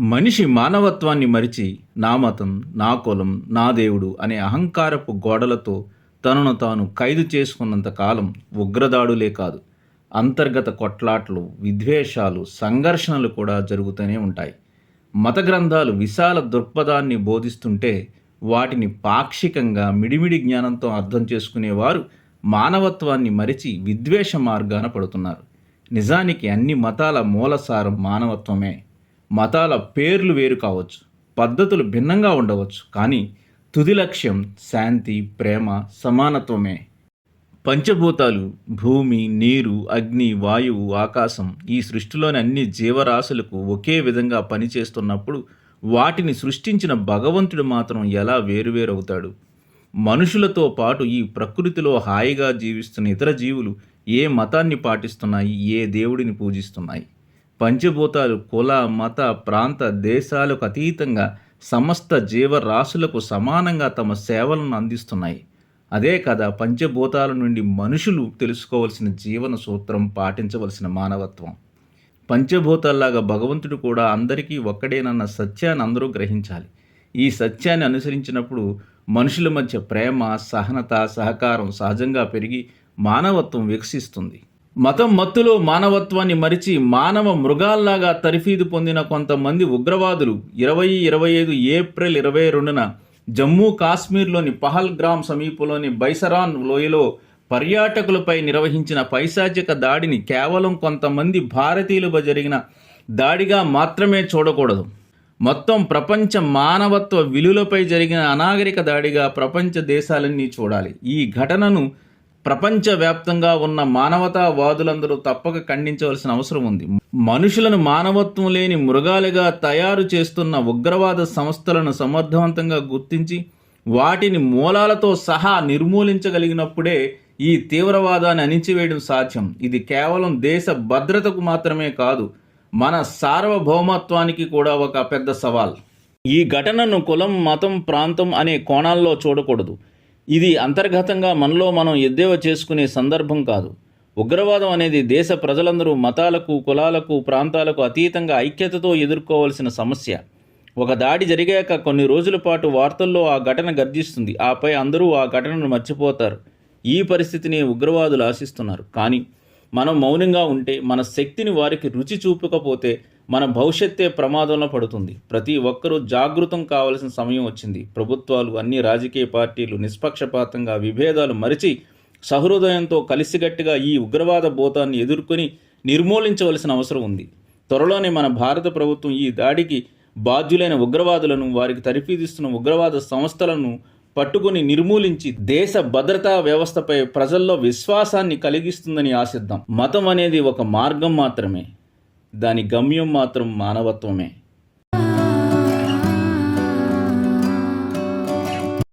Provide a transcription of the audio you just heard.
మనిషి మానవత్వాన్ని మరిచి నా మతం నా కులం నా దేవుడు అనే అహంకారపు గోడలతో తనను తాను ఖైదు చేసుకున్నంత కాలం ఉగ్రదాడులే కాదు అంతర్గత కొట్లాట్లు విద్వేషాలు సంఘర్షణలు కూడా జరుగుతూనే ఉంటాయి. మత గ్రంథాలు విశాల దృక్పథాన్ని బోధిస్తుంటే వాటిని పాక్షికంగా మిడిమిడి జ్ఞానంతో అర్థం చేసుకునేవారు మానవత్వాన్ని మరిచి విద్వేష మార్గాన పడుతున్నారు. నిజానికి అన్ని మతాల మూలసారం మానవత్వమే. మతాల పేర్లు వేరు కావచ్చు పద్ధతులు భిన్నంగా ఉండవచ్చు కానీ తుది లక్ష్యం శాంతి ప్రేమ సమానత్వమే. పంచభూతాలు భూమి నీరు అగ్ని వాయువు ఆకాశం ఈ సృష్టిలోని అన్ని జీవరాశులకు ఒకే విధంగా పనిచేస్తున్నప్పుడు వాటిని సృష్టించిన భగవంతుడు మాత్రం ఎలా వేరువేరవుతాడు? మనుషులతో పాటు ఈ ప్రకృతిలో హాయిగా జీవిస్తున్న ఇతర జీవులు ఏ మతాన్ని పాటిస్తున్నాయి ఏ దేవుడిని పూజిస్తున్నాయి? పంచభూతాలు కుల మత ప్రాంత దేశాలకు అతీతంగా సమస్త జీవరాశులకు సమానంగా తమ సేవలను అందిస్తున్నాయి. అదే కదా పంచభూతాల నుండి మనుషులు తెలుసుకోవలసిన జీవన సూత్రం పాటించవలసిన మానవత్వం. పంచభూతాల్లాగా భగవంతుడు కూడా అందరికీ ఒక్కడేనన్న సత్యాన్ని అందరూ గ్రహించాలి. ఈ సత్యాన్ని అనుసరించినప్పుడు మనుషుల మధ్య ప్రేమ సహనత సహకారం సహజంగా పెరిగి మానవత్వం వికసిస్తుంది. మతం మత్తులో మానవత్వాన్ని మరిచి మానవ మృగాల్లాగా తరిఫీదు పొందిన కొంతమంది ఉగ్రవాదులు ఇరవై ఇరవై ఐదు ఏప్రిల్ ఇరవై రెండున జమ్మూ కాశ్మీర్లోని పహల్గ్రామ్ సమీపంలోని బైసరాన్ లోయలో పర్యాటకులపై నిర్వహించిన పైశాచిక దాడిని కేవలం కొంతమంది భారతీయులపై జరిగిన దాడిగా మాత్రమే చూడకూడదు. మొత్తం ప్రపంచ మానవత్వ విలువలపై జరిగిన అనాగరిక దాడిగా ప్రపంచ దేశాలన్నీ చూడాలి. ఈ ఘటనను ప్రపంచవ్యాప్తంగా ఉన్న మానవతావాదులందరూ తప్పక ఖండించవలసిన అవసరం ఉంది. మనుషులను మానవత్వం లేని మృగాలుగా తయారు చేస్తున్న ఉగ్రవాద సంస్థలను సమర్థవంతంగా గుర్తించి వాటిని మూలాలతో సహా నిర్మూలించగలిగినప్పుడే ఈ తీవ్రవాదాన్ని అణిచివేయడం సాధ్యం. ఇది కేవలం దేశ భద్రతకు మాత్రమే కాదు మన సార్వభౌమత్వానికి కూడా ఒక పెద్ద సవాల్. ఈ ఘటనను కులం మతం ప్రాంతం అనే కోణాల్లో చూడకూడదు. ఇది అంతర్గతంగా మనలో మనం ఎద్దేవా చేసుకునే సందర్భం కాదు. ఉగ్రవాదం అనేది దేశ ప్రజలందరూ మతాలకు కులాలకు ప్రాంతాలకు అతీతంగా ఐక్యతతో ఎదుర్కోవాల్సిన సమస్య. ఒక దాడి జరిగాక కొన్ని రోజుల పాటు వార్తల్లో ఆ ఘటన గర్జిస్తుంది. ఆపై అందరూ ఆ ఘటనను మర్చిపోతారు. ఈ పరిస్థితిని ఉగ్రవాదులు ఆశిస్తున్నారు. కానీ మనం మౌనంగా ఉంటే మన శక్తిని వారికి రుచి చూపకపోతే మన భవిష్యత్తే ప్రమాదంలో పడుతుంది. ప్రతి ఒక్కరూ జాగృతం కావాల్సిన సమయం వచ్చింది. ప్రభుత్వాలు అన్ని రాజకీయ పార్టీలు నిష్పక్షపాతంగా విభేదాలు మరిచి సహృదయంతో కలిసిగట్టిగా ఈ ఉగ్రవాద భూతాన్ని ఎదుర్కొని నిర్మూలించవలసిన అవసరం ఉంది. త్వరలోనే మన భారత ప్రభుత్వం ఈ దాడికి బాధ్యులైన ఉగ్రవాదులను వారికి తరిఫీదిస్తున్న ఉగ్రవాద సంస్థలను పట్టుకుని నిర్మూలించి దేశ భద్రతా వ్యవస్థపై ప్రజల్లో విశ్వాసాన్ని కలిగిస్తుందని ఆశిద్దాం. మతం అనేది ఒక మార్గం మాత్రమే. దాని గమ్యం మాత్రం మానవత్వమే.